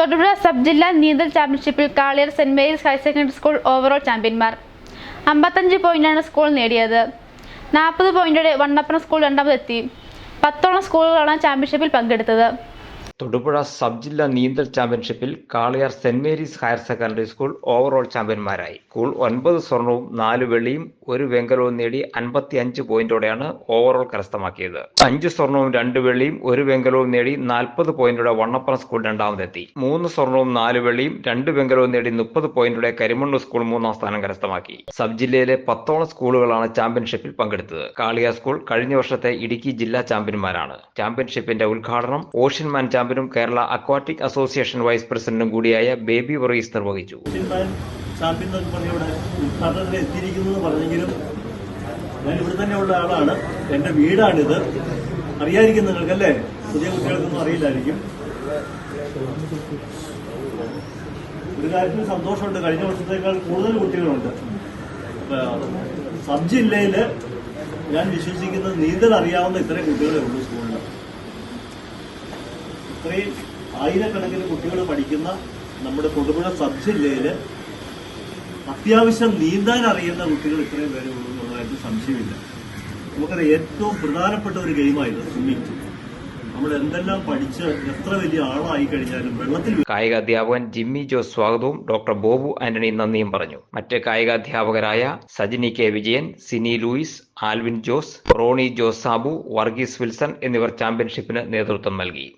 Thodupuzha sub ജില്ലാ നീന്തൽ ചാമ്പ്യൻഷിപ്പിൽ Kaliyar saint Mary's higher secondary school overall ചാമ്പ്യന്മാർ. അമ്പത്തഞ്ച് പോയിന്റാണ് സ്കൂൾ നേടിയത്. നാൽപ്പത് പോയിന്റോടെ വണ്ണപ്പന സ്കൂൾ രണ്ടാമതെത്തി. പത്തോളം സ്കൂളുകളാണ് ചാമ്പ്യൻഷിപ്പിൽ പങ്കെടുത്തത്. തൊടുപുഴ സബ് ജില്ലാ നീന്തൽ ചാമ്പ്യൻഷിപ്പിൽ Kaliyar saint Mary's higher secondary school overall ചാമ്പ്യന്മാരായി. School ഒൻപത് സ്വർണവും നാല് വെള്ളിയും ഒരു വെങ്കലവും നേടി അൻപത്തി അഞ്ച് പോയിന്റോടെയാണ് ഓവറോൾ കരസ്ഥമാക്കിയത്. അഞ്ച് സ്വർണവും രണ്ട് വെള്ളിയും ഒരു വെങ്കലവും നേടി നാൽപ്പത് പോയിന്റോടെ വണ്ണപ്പുറം സ്കൂൾ രണ്ടാമതെത്തി. മൂന്ന് സ്വർണവും നാല് വെള്ളിയും രണ്ട് വെങ്കലവും നേടി മുപ്പത് പോയിന്റോടെ കരിമണ്ണൂർ സ്കൂൾ മൂന്നാം സ്ഥാനം കരസ്ഥമാക്കി. സബ് ജില്ലയിലെ പത്തോളം സ്കൂളുകളാണ് ചാമ്പ്യൻഷിപ്പിൽ പങ്കെടുത്തത്. കാളിയാർ സ്കൂൾ കഴിഞ്ഞ വർഷത്തെ ഇടുക്കി ജില്ലാ ചാമ്പ്യന്മാരാണ്. ചാമ്പ്യൻഷിപ്പിന്റെ ഉദ്ഘാടനം ഓഷ്യൻമാൻ ചാമ്പ്യനും കേരള അക്വാട്ടിക് അസോസിയേഷൻ വൈസ് പ്രസിഡന്റും കൂടിയായ ബേബി വർഗീസ് നിർവഹിച്ചു. പറഞ്ഞെങ്കിലും ഞാൻ ഇവിടെ തന്നെയുള്ള ആളാണ്. എന്റെ വീടാണിത്. അറിയായിരിക്കും നിങ്ങൾക്കല്ലേ? പുതിയ കുട്ടികൾക്കൊന്നും അറിയില്ലായിരിക്കും. ഒരു കാര്യത്തിൽ സന്തോഷമുണ്ട്. കഴിഞ്ഞ വർഷത്തേക്കാൾ കൂടുതൽ കുട്ടികളുണ്ട്. സബ് ജില്ലയിൽ ഞാൻ വിശ്വസിക്കുന്നത് നീന്തൽ അറിയാവുന്ന ഇത്രയും കുട്ടികളെ ഉള്ളൂ സ്കൂളിൽ. ഇത്രയും ആയിരക്കണക്കിന് കുട്ടികൾ പഠിക്കുന്ന നമ്മുടെ തൊടുപുഴ സബ് ജില്ലയിൽ അത്യാവശ്യം നീന്താൻ അറിയുന്ന കുട്ടികൾ ഇത്രയും പേര് ഉള്ളൂ എന്നുള്ള കാര്യത്തിൽ സംശയമില്ല. നമുക്കറിയാം ഏറ്റവും പ്രധാനപ്പെട്ട ഒരു ഗെയിമായിരുന്നു സ്വിമ്മിങ് നമ്മൾ എന്തെല്ലാം പഠിച്ച് എത്ര വലിയ ആളായി കഴിഞ്ഞാലും വെള്ളത്തിൽ കായിക അധ്യാപകൻ ജിമ്മി ജോസ് സ്വാഗതവും ഡോക്ടർ ബോബു ആന്റണി നന്ദിയും പറഞ്ഞു. മറ്റ് കായികാധ്യാപകരായ Sajini K Vijayan Sini Louis Alvin Jose Roni Jose Sabu Varghese Wilson എന്നിവർ ചാമ്പ്യൻഷിപ്പിന് നേതൃത്വം നൽകി.